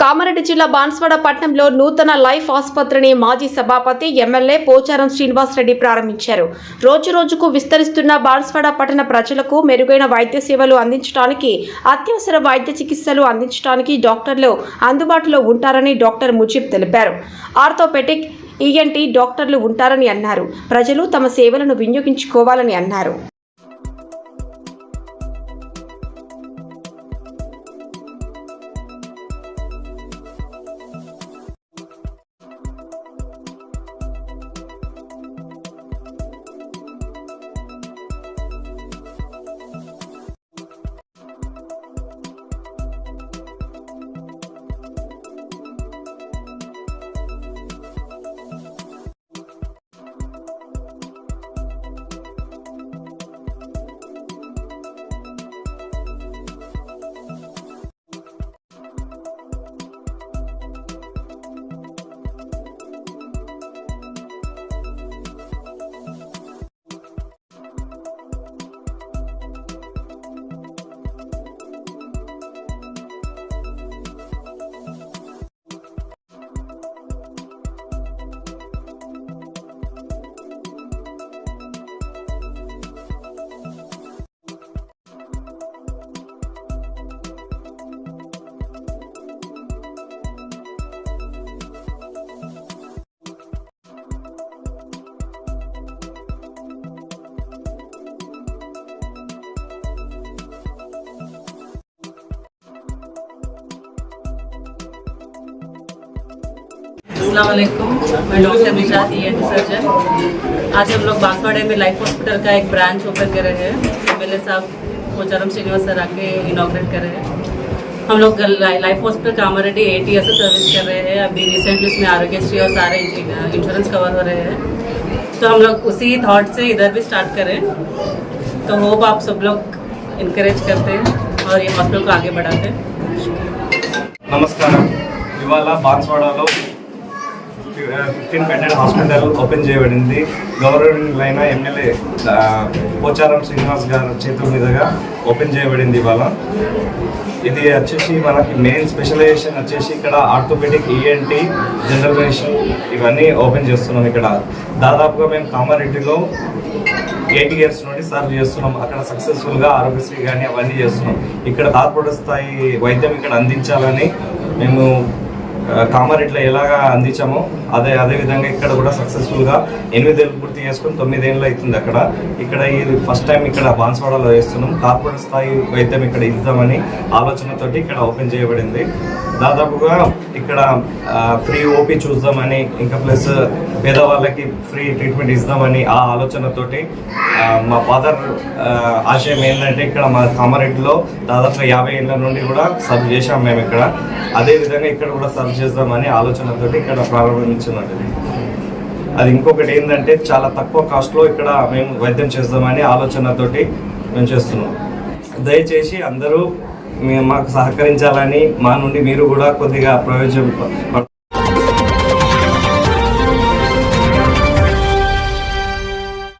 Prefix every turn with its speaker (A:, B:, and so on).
A: కామారెడ్డి జిల్లా బాన్స్వాడ పట్టణంలో నూతన లైఫ్ ఆసుపత్రిని మాజీ సభాపతి ఎమ్మెల్యే పోచారం శ్రీనివాసరెడ్డి ప్రారంభించారు. రోజు రోజుకు విస్తరిస్తున్న బాన్స్వాడ పట్టణ ప్రజలకు మెరుగైన వైద్య సేవలు అందించడానికి అత్యవసర వైద్య చికిత్సలు అందించడానికి డాక్టర్లు అందుబాటులో ఉంటారని డాక్టర్ ముజీబ్ తెలిపారు. ఆర్థోపెటిక్ ఈఎన్టీ డాక్టర్లు ఉంటారని అన్నారు. ప్రజలు తమ సేవలను వినియోగించుకోవాలని అన్నారు.
B: वालेकुम मैं डॉक्टर निशात ई सर्जन आज हम लोग बांसवाड़े में लाइफ हॉस्पिटल का एक ब्रांच ओपन कर रहे हैं एम साहब पोचारम श्रीनिवास सर आके इनाग्रेट कर रहे हैं हम लोग life hospital Kamareddy eight year से सर्विस कर रहे हैं अभी रिसेंटली उसमें आरोग्यश्री और सारे इंश्योरेंस कवर हो रहे हैं तो हम लोग उसी थॉट से इधर भी स्टार्ट करें तो होप आप सब लोग इनक्रेज करते हैं और ये हॉस्पिटल को आगे बढ़ाते हैं
C: నమస్కారం ఇవాళ బాన్స్వాడలో ఫిఫ్టీన్ బెడెడ్ హాస్పిటల్ ఓపెన్ చేయబడింది. గౌరవనీయులైన ఎమ్మెల్యే పోచారం శ్రీనివాస్ గారి చేతుల మీదుగా ఓపెన్ చేయబడింది ఇవాళ. ఇది వచ్చేసి మనకి మెయిన్ స్పెషలైజేషన్ వచ్చేసి ఇక్కడ ఆర్థోపెటిక్ ఈఎన్టీ జనరల్ మెడిసిన్ ఇవన్నీ ఓపెన్ చేస్తున్నాం ఇక్కడ. దాదాపుగా మేము కామారెడ్డిలో ఎయిట్ ఇయర్స్ నుండి సర్వ్ చేస్తున్నాం. అక్కడ సక్సెస్ఫుల్గా ఆరోగ్యశ్రీ కానీ అవన్నీ చేస్తున్నాం. ఇక్కడ కార్పొరేట్ స్థాయి వైద్యం ఇక్కడ అందించాలని మేము కామారెడ్డిలో ఎలాగా అందించామో అదే అదే విధంగా ఇక్కడ కూడా సక్సెస్ఫుల్గా ఎనిమిదేళ్ళు పూర్తి చేసుకుని తొమ్మిదేళ్ళు అవుతుంది అక్కడ. ఇక్కడ ఇది ఫస్ట్ టైం ఇక్కడ బాన్స్వాడలో వేస్తున్నాం. కార్పొరేట్ స్థాయి వైద్యం ఇక్కడ ఇద్దామని ఆలోచనతోటి ఇక్కడ ఓపెన్ చేయబడింది. దాదాపుగా ఇక్కడ ఫ్రీ ఓపీ చూద్దామని ఇంకా ప్లస్ పేదవాళ్ళకి ఫ్రీ ట్రీట్మెంట్ ఇద్దామని ఆ ఆలోచనతోటి మా ఫాదర్ ఆశయం ఏంటంటే ఇక్కడ మా కామారెడ్డిలో దాదాపు యాభై ఏళ్ళ నుండి కూడా సర్వ్ చేశాం మేము ఇక్కడ. అదే విధంగా ఇక్కడ కూడా సర్వ్ చేద్దామని ఆలోచనతో ఇక్కడ ప్రారంభించినది అది. ఇంకొకటి ఏంటంటే చాలా తక్కువ కాస్ట్లో ఇక్కడ మేము వైద్యం చేద్దామని ఆలోచనతోటి మేము చేస్తున్నాం. దయచేసి అందరూ మాకు సహకరించాలని మా నుండి మీరు కూడా కొద్దిగా ప్రయోజనం